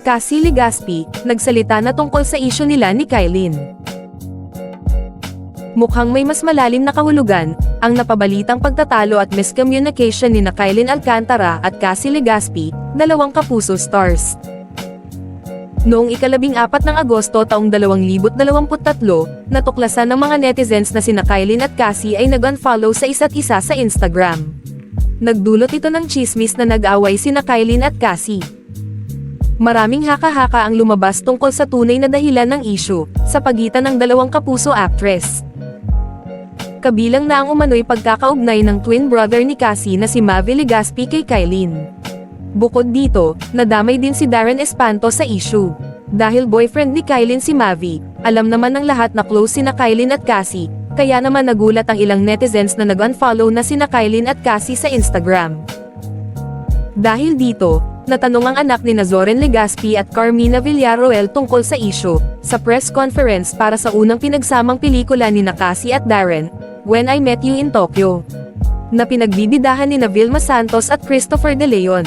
Cassie Legaspi, nagsalita na tungkol sa isyu nila ni Kylin. Mukhang may mas malalim na kahulugan, ang napabalitang pagtatalo at miscommunication ni na Kylin Alcantara at Cassie Legaspi, dalawang kapuso stars. Noong ikalabing apat ng Agosto taong 2023, natuklasan ng mga netizens na sina Kylin at Cassie ay nag-unfollow sa isa't isa sa Instagram. Nagdulot ito ng chismis na nag-away sina Kylin at Cassie. Maraming haka-haka ang lumabas tungkol sa tunay na dahilan ng issue, sa pagitan ng dalawang kapuso actress. Kabilang na ang umano'y pagkakaugnay ng twin brother ni Cassie na si Mavi Legaspi kay Kylin. Bukod dito, nadamay din si Darren Espanto sa issue. Dahil boyfriend ni Kylin si Mavi, alam naman ng lahat na close sina Kylin at Cassie, kaya naman nagulat ang ilang netizens na nag-unfollow na sina Kylin at Cassie sa Instagram. Dahil dito, natanong ang anak ni Nazoren Legaspi at Carmina Villaroel tungkol sa issue, sa press conference para sa unang pinagsamang pelikula ni Nakasi at Darren, When I Met You in Tokyo, na pinagbibidahan ni Vilma Santos at Christopher De Leon.